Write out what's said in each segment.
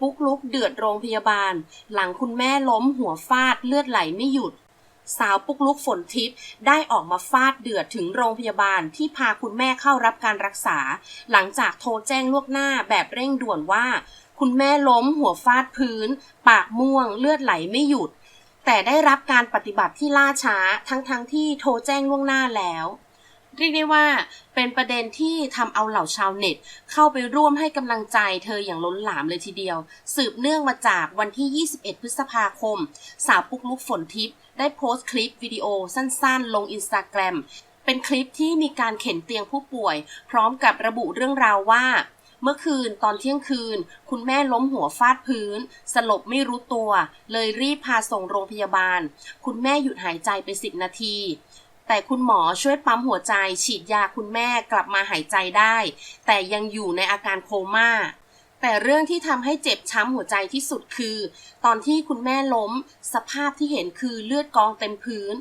ปุ๊กลุกเดือดโรงพยาบาล หลังคุณแม่ล้มหัวฟาดเลือดไหลไม่หยุด สาวปุ๊กลุกฝนทิพย์ได้ออกมาฟาดเดือดถึงโรงพยาบาลที่พาคุณแม่เข้ารับการรักษา หลังจากโทรแจ้งล่วงหน้าแบบเร่งด่วนว่า คุณแม่ล้มหัวฟาดพื้น ปากม่วงเลือดไหลไม่หยุด แต่ได้รับการปฏิบัติที่ล่าช้าทั้งๆทที่โทรแจ้งล่วงหน้าแล้ว เรียกได้ว่าเป็นประเด็นที่ทำเอาเหล่าชาวเน็ต เข้าไปร่วมให้กำลังใจเธออย่างล้นหลามเลยทีเดียว สืบเนื่องมาจากวันที่ 21 พฤษภาคม สาวปุกลุกฝนทิพย์ได้โพสต์คลิปวิดีโอสั้นๆ ลงอินสตาแกรมเป็นคลิปที่มีการเข็นเตียงผู้ป่วย พร้อมกับระบุเรื่องราวว่าเมื่อคืนตอนเที่ยงคืน คุณแม่ล้มหัวฟาดพื้น สลบไม่รู้ตัว เลยรีบพาส่งโรงพยาบาล คุณแม่หยุดหายใจไปสิบนาที แต่คุณหมอช่วยปั๊มหัวใจ ฉีดยาคุณแม่กลับมาหายใจได้ แต่ยังอยู่ในอาการโคม่า แต่เรื่องที่ทำให้เจ็บช้ำหัวใจที่สุดคือ ตอนที่คุณแม่ล้ม สภาพที่เห็นคือเลือดกองเต็มพื้น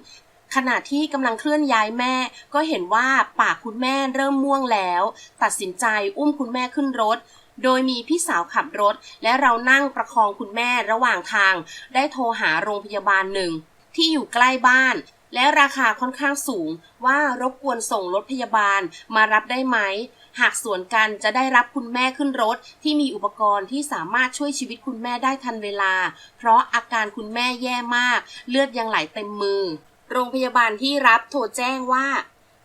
ขณะที่กำลังเคลื่อนย้ายแม่ ก็เห็นว่าปากคุณแม่เริ่มม่วงแล้ว ตัดสินใจอุ้มคุณแม่ขึ้นรถโดยมีพี่สาวขับรถ และเรานั่งประคองคุณแม่ระหว่างทาง ได้โทรหาโรงพยาบาลหนึ่ง ที่อยู่ใกล้บ้าน และราคาค่อนข้างสูงว่ารบกวนส่งรถพยาบาลมารับได้ไหม หากสวนกันจะได้รับคุณแม่ขึ้นรถที่มีอุปกรณ์ที่สามารถช่วยชีวิตคุณแม่ได้ทันเวลา เพราะอาการคุณแม่แย่มาก เลือดยังไหลเต็มมือ โรงพยาบาลที่รับโทรแจ้งว่า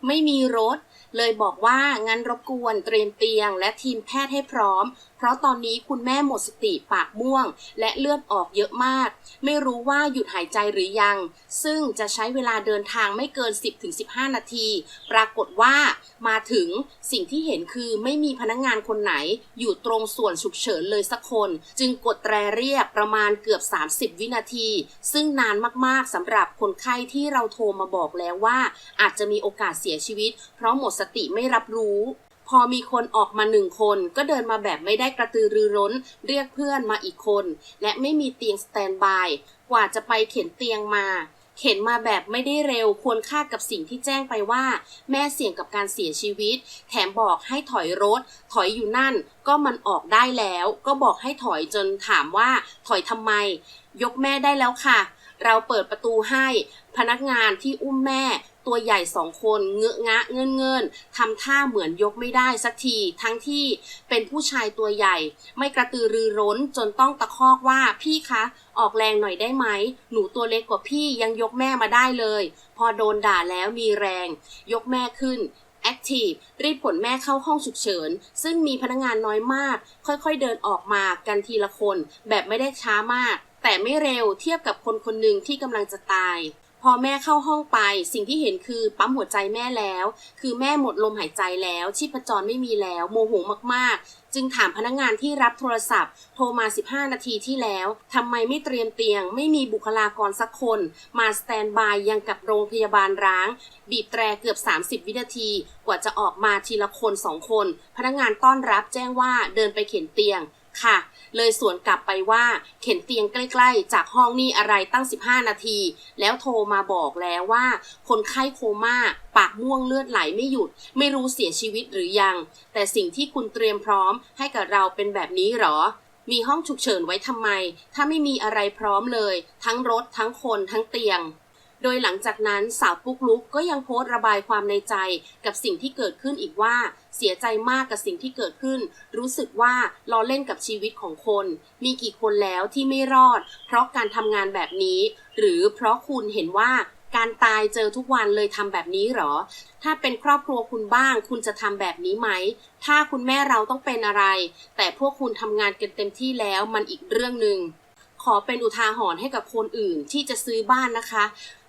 ไม่มีรถ เลยบอกว่างั้นรบกวนเตรียมเตียง และทีมแพทย์ให้พร้อม เพราะตอนนี้คุณแม่หมดสติปากม่วง และเลือดออกเยอะมาก ไม่รู้ว่าหยุดหายใจหรือยัง ซึ่งจะใช้เวลาเดินทางไม่เกิน 10-15 นาที ปรากฏว่ามาถึงสิ่งที่เห็นคือไม่มีพนักงงานคนไหน อยู่ตรงส่วนฉุกเฉินเลยสักคน จึงกดแตรเรียกประมาณเกือบ 30 วินาที ซึ่งนานมากๆสำหรับคนไข้ที่เราโทรมาบอกแล้วว่า อาจจะมีโอกาสเสียชีวิต เพราะหมดสติไม่รับรู้ พอมีคนออกมาหนึ่งคน ก็เดินมาแบบไม่ได้กระตือรือร้น เรียกเพื่อนมาอีกคน และไม่มีเตียงสแตนบาย กว่าจะไปเข็นเตียงมา เข็นมาแบบไม่ได้เร็วควรค่ากับสิ่งที่แจ้งไปว่า แม่เสี่ยงกับการเสียชีวิต แถมบอกให้ถอยรถ ถอยอยู่นั่น ก็มันออกได้แล้ว ก็บอกให้ถอยจนถามว่า ถอยทำไม ยกแม่ได้แล้วค่ะเราเปิดประตูให้ พนักงานที่อุ้มแม่ ตัวใหญ่สองคนเงอะงะเงินเงินทำท่าเหมือนยกไม่ได้สักที ทั้งที่เป็นผู้ชายตัวใหญ่ ไม่กระตือรือร้นจนต้องตะคอกว่าพี่คะ ออกแรงหน่อยได้ไหม หนูตัวเล็กกว่าพี่ยังยกแม่มาได้เลย พอโดนด่าแล้วมีแรง ยกแม่ขึ้นแอคทีฟรีบขนแม่เข้าห้องฉุกเฉิน ซึ่งมีพนักงานน้อยมาก ค่อยๆเดินออกมากันทีละคน แบบไม่ได้ช้ามาก แต่ไม่เร็วเทียบกับคนคนหนึ่งที่กำลังจะตาย อแม่เข้าห้องไป สิ่งที่เห็นคือปั๊มหัวใจแม่แล้ว คือแม่หมดลมหายใจแล้ว ชีพจรไม่มีแล้ว โมโหมากๆ จึงถามพนักงานที่รับโทรศัพท์ โทรมา 15 นาทีที่แล้วทำไมไม่เตรียมเตียง ไม่มีบุคลากรสักคน มาสแตนบายยังกับโรงพยาบาลร้าง บีบแตรเกือบ 30 วินาที กว่าจะออกมาทีละคนสองคน พนักงานต้อนรับแจ้งว่าเดินไปเข็นเตียง ค่ะ เลยสวนกลับไปว่าเข็นเตียงใกล้ ๆ จากห้องนี่อะไรตั้ง 15 นาที แล้วโทรมาบอกแล้วว่า คนไข้โคม่า ปากม่วงเลือดไหลไม่หยุด ไม่รู้เสียชีวิตหรือยัง แต่สิ่งที่คุณเตรียมพร้อมให้กับเราเป็นแบบนี้หรอมีห้องฉุกเฉินไว้ทำไม ถ้าไม่มีอะไรพร้อมเลย ทั้งรถทั้งคนทั้งเตียง โดยหลังจากนั้นสาวปุ๊กลุกก็ยังโพสต์ระบายความในใจกับสิ่งที่เกิดขึ้นอีกว่า เสียใจมากกับสิ่งที่เกิดขึ้น รู้สึกว่าล้อเล่นกับชีวิตของคน มีกี่คนแล้วที่ไม่รอด เพราะการทำงานแบบนี้ หรือเพราะคุณเห็นว่าการตายเจอทุกวันเลยทำแบบนี้หรอ ถ้าเป็นครอบครัวคุณบ้าง คุณจะทำแบบนี้ไหม ถ้าคุณแม่เราต้องเป็นอะไร แต่พวกคุณทำงานกันเต็มที่แล้วมันอีกเรื่องหนึ่งขอเป็นอุทาหรณ์ให้กับคนอื่นที่จะซื้อบ้านนะคะ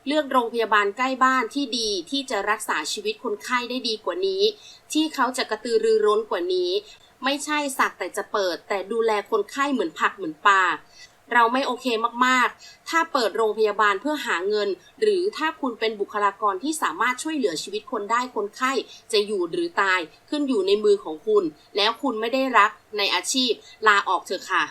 เลือกโรงพยาบาลใกล้บ้านที่ดีที่จะรักษาชีวิตคนไข้ได้ดีกว่านี้ ที่เขาจะกระตือรือร้นกว่านี้ ไม่ใช่สักแต่จะเปิด แต่ดูแลคนไข้เหมือนผักเหมือนปลาเราไม่โอเคมากๆ ถ้าเปิดโรงพยาบาลเพื่อหาเงิน หรือถ้าคุณเป็นบุคลากรที่สามารถช่วยเหลือชีวิตคนได้คนไข้ จะอยู่หรือตายขึ้นอยู่ในมือของคุณ แล้วคุณไม่ได้รักในอาชีพ ลาออกเถอะค่ะ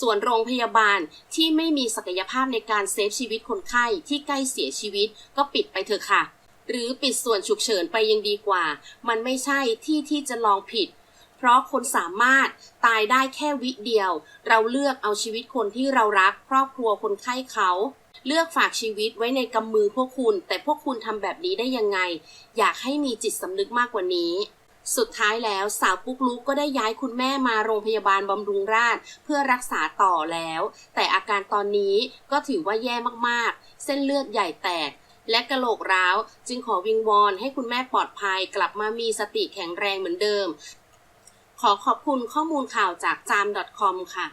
ส่วนโรงพยาบาลที่ไม่มีศักยภาพในการเซฟชีวิตคนไข้ที่ใกล้เสียชีวิตก็ปิดไปเถอะค่ะ หรือปิดส่วนฉุกเฉินไปยังดีกว่า มันไม่ใช่ที่ที่จะลองผิด เพราะคนสามารถตายได้แค่วิเดียว เราเลือกเอาชีวิตคนที่เรารัก ครอบครัวคนไข้เขาเลือกฝากชีวิตไว้ในกำมือพวกคุณ แต่พวกคุณทำแบบนี้ได้ยังไง อยากให้มีจิตสำนึกมากกว่านี้ สุดท้ายแล้วสาวปุ๊กลุกก็ได้ย้ายคุณแม่มาโรงพยาบาลบำรุงราษฎร์เพื่อรักษาต่อแล้ว แต่อาการตอนนี้ก็ถือว่าแย่มากๆ เส้นเลือดใหญ่แตกและกระโหลกร้าว จึงขอวิงวอนให้คุณแม่ปลอดภัยกลับมามีสติแข็งแรงเหมือนเดิม ขอขอบคุณข้อมูลข่าวจากจาม .com ค่ะ